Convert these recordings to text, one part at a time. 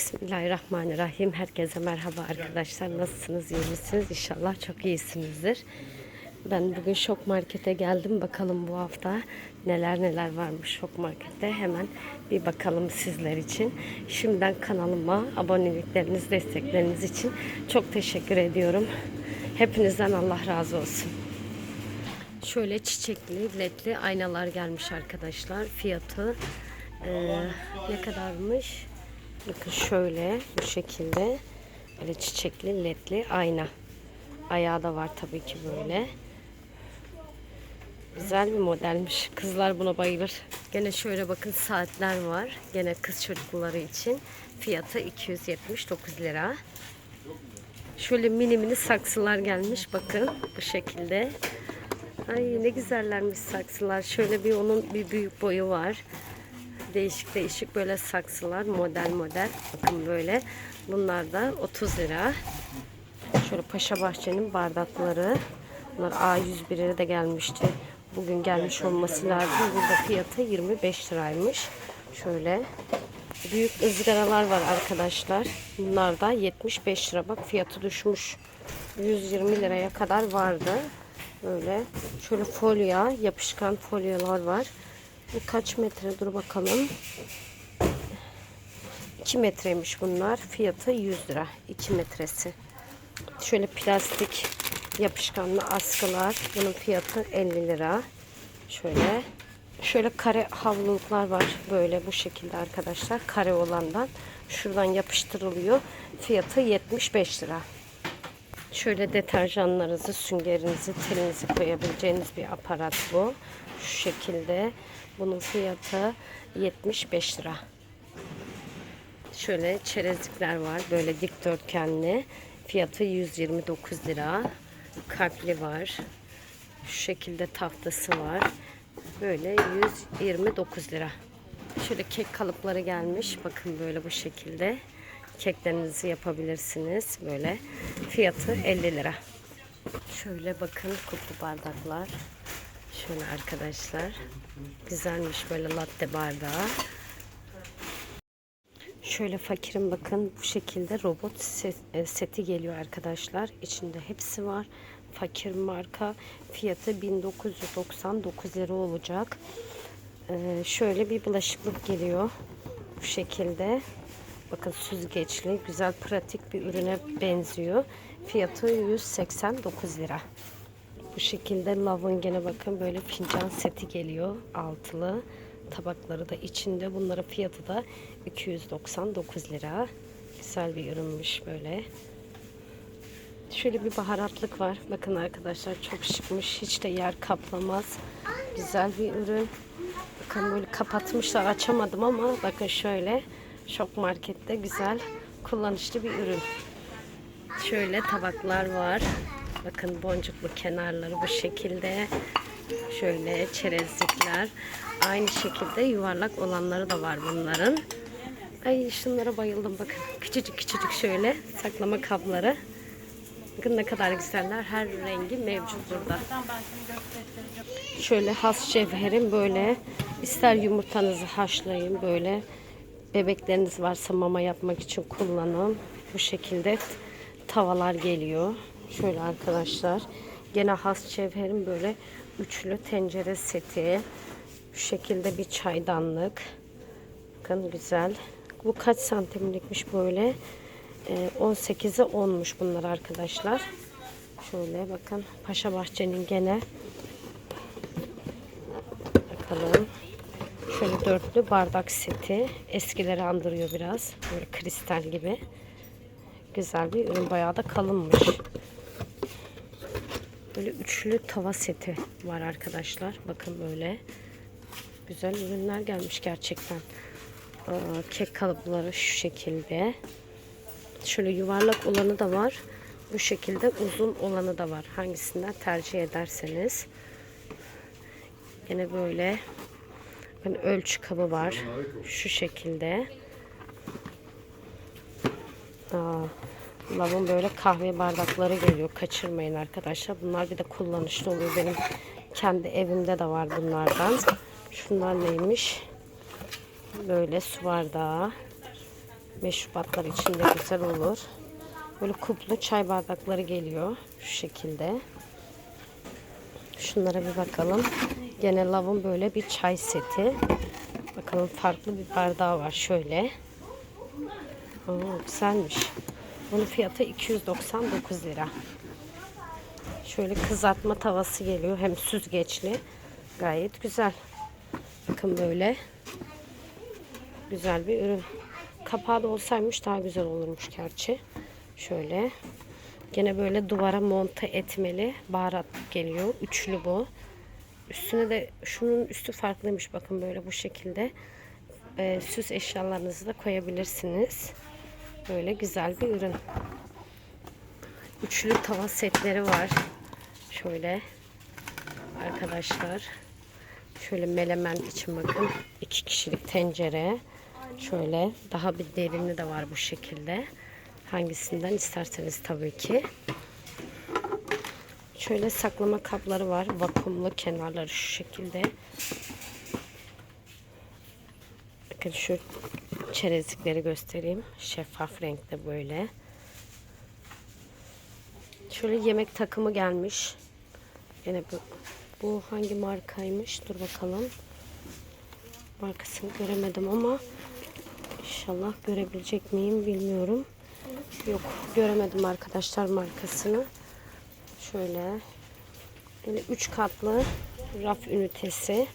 Bismillahirrahmanirrahim. Herkese merhaba arkadaşlar. Nasılsınız? iyi misiniz? İnşallah çok iyisinizdir. Ben bugün şok markete geldim. Bakalım bu hafta neler neler varmış şok markette. Hemen bir bakalım sizler için. Şimdiden kanalıma abonelikleriniz, destekleriniz için çok teşekkür ediyorum. Hepinizden Allah razı olsun. Şöyle çiçekli, ledli aynalar gelmiş arkadaşlar. Fiyatı eee, ne kadarmış? Bakın şöyle bu şekilde böyle çiçekli, ledli ayna. Ayağı da var tabii ki böyle. Güzel bir modelmiş. Kızlar buna bayılır. Gene şöyle bakın saatler var. Gene kız çocukları için. Fiyatı 279 lira. Şöyle mini mini saksılar gelmiş. Bakın bu şekilde. Ay ne güzellermiş saksılar. Şöyle bir onun bir büyük boyu var. Değişik değişik böyle saksılar model model. Bakın böyle. Bunlar da 30 lira. Şöyle Paşa Bahçe'nin bardakları. Bunlar A101'e de gelmişti. Bugün gelmiş olması lazım. Burada fiyatı 25 liraymış. Şöyle büyük ızgaralar var arkadaşlar. Bunlar da 75 lira. Bak fiyatı düşmüş. 120 liraya kadar vardı. Böyle şöyle folyo, yapışkan folyolar var. Kaç metre? Dur bakalım. 2 metreymiş bunlar. Fiyatı 100 lira. 2 metresi. Şöyle plastik yapışkanlı askılar. Bunun fiyatı 50 lira. Şöyle şöyle kare havluluklar var. Böyle bu şekilde arkadaşlar. Kare olandan. Şuradan yapıştırılıyor. Fiyatı 75 lira. Şöyle deterjanlarınızı, süngerinizi, telinizi koyabileceğiniz bir aparat bu. Şu şekilde. Bunun fiyatı 75 lira. Şöyle çerezlikler var. Böyle dikdörtgenli. Fiyatı 129 lira. Kalpli var. Şu şekilde tahtası var. Böyle 129 lira. Şöyle kek kalıpları gelmiş. Bakın böyle bu şekilde. Keklerinizi yapabilirsiniz. Böyle. Fiyatı 50 lira. Şöyle bakın kutlu bardaklar. Şöyle arkadaşlar. Güzelmiş böyle latte bardağı. Şöyle fakirin bakın bu şekilde robot e, seti geliyor arkadaşlar. İçinde hepsi var. Fakir marka fiyatı 1999 lira olacak. Ee, şöyle bir bulaşıklık geliyor. Bu şekilde. Bakın süzgeçli, güzel pratik bir ürüne benziyor. Fiyatı 189 lira. Bu şekilde lavın gene bakın böyle fincan seti geliyor. Altılı. Tabakları da içinde. Bunların fiyatı da 299 lira. Güzel bir ürünmüş böyle. Şöyle bir baharatlık var. Bakın arkadaşlar çok şıkmış. Hiç de yer kaplamaz. Güzel bir ürün. Bakın böyle kapatmışlar. Açamadım ama bakın şöyle. Şok markette güzel kullanışlı bir ürün. Şöyle tabaklar var. Bakın boncuklu kenarları bu şekilde. Şöyle çerezlikler. Aynı şekilde yuvarlak olanları da var bunların. Ay şunlara bayıldım bakın. Küçücük küçücük şöyle saklama kabları. Bakın ne kadar güzeller. Her rengi mevcut burada. Şöyle has cevherin böyle ister yumurtanızı haşlayın böyle bebekleriniz varsa mama yapmak için kullanın. Bu şekilde tavalar geliyor. Şöyle arkadaşlar. Gene has cevherin böyle üçlü tencere seti. Şu şekilde bir çaydanlık. Bakın güzel. Bu kaç santimlikmiş böyle? Ee, 18'e 10'muş bunlar arkadaşlar. Şöyle bakın. Paşa Bahçe'nin gene bakalım. Dörtlü bardak seti. Eskileri andırıyor biraz. Böyle kristal gibi. Güzel bir ürün. Bayağı da kalınmış. Böyle üçlü tava seti var arkadaşlar. Bakın böyle. Güzel ürünler gelmiş gerçekten. Aa, kek kalıpları şu şekilde. Şöyle yuvarlak olanı da var. Bu şekilde uzun olanı da var. Hangisinden tercih ederseniz. Yine böyle bakın ölçü kabı var. Şu şekilde. Aa, lavın böyle kahve bardakları geliyor. Kaçırmayın arkadaşlar. Bunlar bir de kullanışlı oluyor. Benim kendi evimde de var bunlardan. Şunlar neymiş? Böyle su bardağı. Meşrubatlar için de güzel olur. Böyle kuplu çay bardakları geliyor. Şu şekilde. Şunlara bir bakalım. Gene lavın böyle bir çay seti. Bakalım farklı bir bardağı var şöyle. Oo, güzelmiş. Bunun fiyatı 299 lira. Şöyle kızartma tavası geliyor. Hem süzgeçli. Gayet güzel. Bakın böyle. Güzel bir ürün. Kapağı da olsaymış daha güzel olurmuş gerçi. Şöyle. Gene böyle duvara monte etmeli baharat geliyor. Üçlü bu. Üstüne de şunun üstü farklıymış. Bakın böyle bu şekilde. Ee, süs eşyalarınızı da koyabilirsiniz. Böyle güzel bir ürün. Üçlü tava setleri var. Şöyle arkadaşlar. Şöyle melemen için bakın. iki kişilik tencere. Şöyle daha bir derinli de var bu şekilde. Hangisinden isterseniz tabii ki. Şöyle saklama kapları var. Vakumlu kenarları şu şekilde. Bakın şu çerezlikleri göstereyim. Şeffaf renkte böyle. Şöyle yemek takımı gelmiş. Yine bu, bu hangi markaymış? Dur bakalım. Markasını göremedim ama inşallah görebilecek miyim bilmiyorum. Yok göremedim arkadaşlar markasını. Şöyle böyle üç katlı raf ünitesi.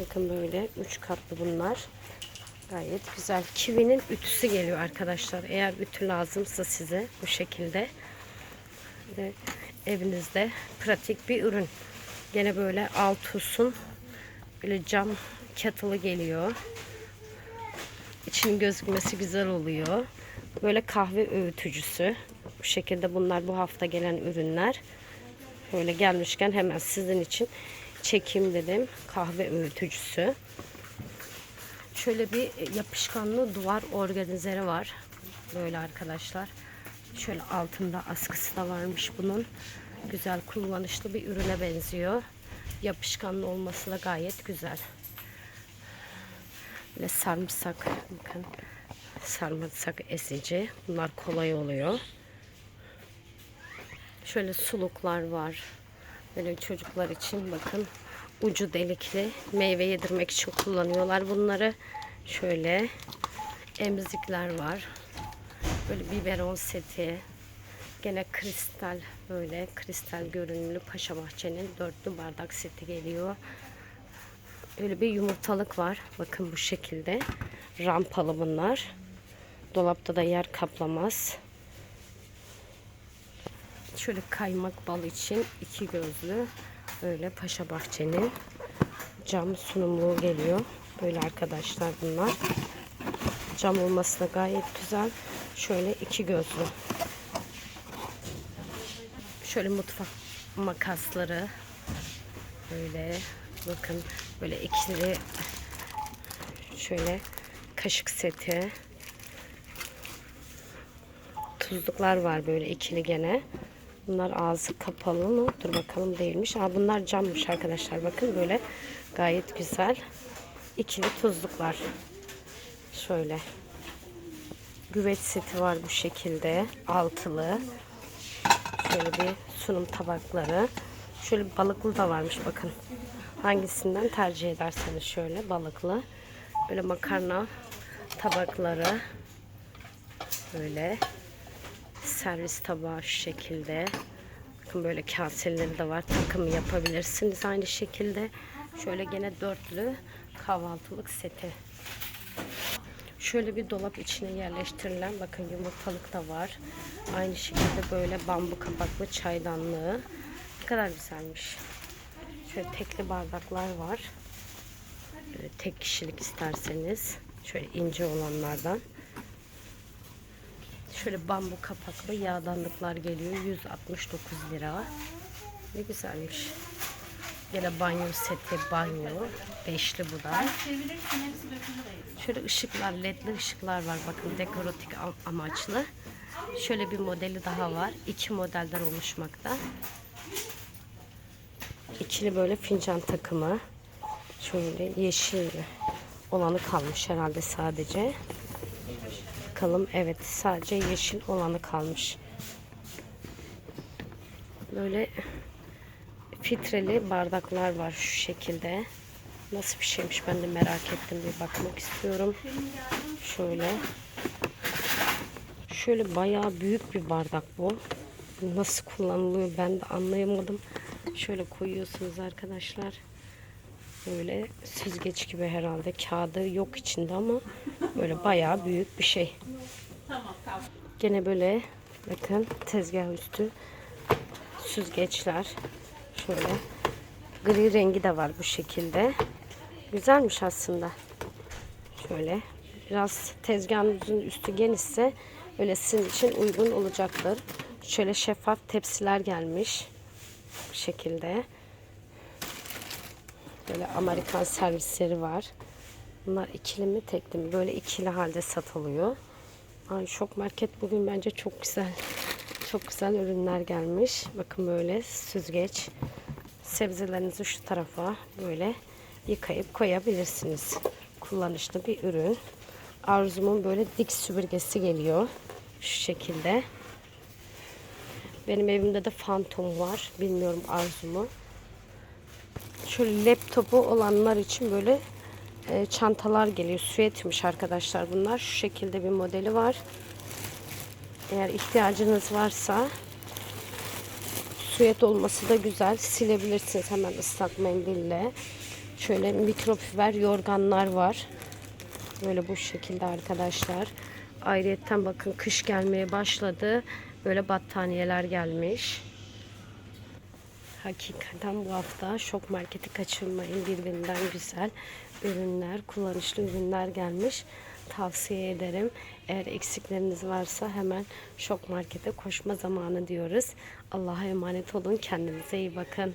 Bakın böyle üç katlı bunlar. Gayet güzel. Kivinin ütüsü geliyor arkadaşlar. Eğer ütü lazımsa size bu şekilde de evinizde pratik bir ürün. Gene böyle altusun böyle cam kettle'ı geliyor. İçinin gözükmesi güzel oluyor. Böyle kahve öğütücüsü. Bu şekilde bunlar bu hafta gelen ürünler. Böyle gelmişken hemen sizin için çekeyim dedim. Kahve öğütücüsü. Şöyle bir yapışkanlı duvar organizeri var. Böyle arkadaşlar. Şöyle altında askısı da varmış bunun. Güzel kullanışlı bir ürüne benziyor. Yapışkanlı olması da gayet güzel. Böyle sarımsak bakın. Sarımsak esici. Bunlar kolay oluyor. Şöyle suluklar var. Böyle çocuklar için bakın ucu delikli meyve yedirmek için kullanıyorlar bunları. Şöyle emzikler var. Böyle biberon seti. Gene kristal böyle kristal görünümlü Paşa Bahçe'nin dörtlü bardak seti geliyor. Öyle bir yumurtalık var. Bakın bu şekilde. Rampalı bunlar. Dolapta da yer kaplamaz. Şöyle kaymak bal için iki gözlü böyle Paşa Bahçe'nin cam sunumluğu geliyor. Böyle arkadaşlar bunlar. Cam olması da gayet güzel. Şöyle iki gözlü. Şöyle mutfak makasları. Böyle bakın böyle ikili şöyle kaşık seti. Tuzluklar var böyle ikili gene. Bunlar ağzı kapalı mı? Dur bakalım değilmiş. Aa, bunlar cammış arkadaşlar. Bakın böyle gayet güzel. ikili tuzluklar. Şöyle. Güveç seti var bu şekilde. Altılı. Şöyle bir sunum tabakları. Şöyle balıklı da varmış bakın. Hangisinden tercih ederseniz şöyle balıklı. Böyle makarna tabakları. Böyle servis tabağı şu şekilde. Bakın böyle kaseleri de var. Takım yapabilirsiniz aynı şekilde. Şöyle gene dörtlü kahvaltılık seti. Şöyle bir dolap içine yerleştirilen bakın yumurtalık da var. Aynı şekilde böyle bambu kapaklı çaydanlığı. Ne kadar güzelmiş. Şöyle tekli bardaklar var. Böyle tek kişilik isterseniz. Şöyle ince olanlardan. Şöyle bambu kapaklı yağdanlıklar geliyor. 169 lira. Ne güzelmiş. Yine banyo seti banyo. Beşli bu da. Şöyle ışıklar, ledli ışıklar var. Bakın dekoratif amaçlı. Şöyle bir modeli daha var. İki modelden oluşmakta. İkili böyle fincan takımı. Şöyle yeşil olanı kalmış herhalde sadece. Bakalım evet sadece yeşil olanı kalmış. Böyle filtreli bardaklar var şu şekilde. Nasıl bir şeymiş ben de merak ettim bir bakmak istiyorum. Şöyle. Şöyle bayağı büyük bir bardak bu. Nasıl kullanılıyor ben de anlayamadım. Şöyle koyuyorsunuz arkadaşlar. Böyle süzgeç gibi herhalde. Kağıdı yok içinde ama böyle bayağı büyük bir şey. Gene böyle bakın tezgah üstü süzgeçler. Şöyle gri rengi de var bu şekilde. Güzelmiş aslında. Şöyle biraz tezgahınızın üstü genişse öyle sizin için uygun olacaktır. Şöyle şeffaf tepsiler gelmiş. Bu şekilde. Böyle Amerikan servisleri var. Bunlar ikili mi tekli mi? Böyle ikili halde satılıyor. Ay şok market bugün bence çok güzel. Çok güzel ürünler gelmiş. Bakın böyle süzgeç. Sebzelerinizi şu tarafa böyle yıkayıp koyabilirsiniz. Kullanışlı bir ürün. Arzumun böyle dik süpürgesi geliyor. Şu şekilde. Benim evimde de Phantom var. Bilmiyorum Arzumu. Şöyle laptopu olanlar için böyle e, çantalar geliyor. Süetmiş arkadaşlar bunlar. Şu şekilde bir modeli var. Eğer ihtiyacınız varsa süet olması da güzel. Silebilirsiniz hemen ıslak mendille. Şöyle mikrofiber yorganlar var. Böyle bu şekilde arkadaşlar. Ayrıyetten bakın kış gelmeye başladı. Böyle battaniyeler gelmiş. Hakikaten bu hafta şok marketi kaçırmayın. Birbirinden güzel ürünler, kullanışlı ürünler gelmiş. Tavsiye ederim. Eğer eksikleriniz varsa hemen şok markete koşma zamanı diyoruz. Allah'a emanet olun. Kendinize iyi bakın.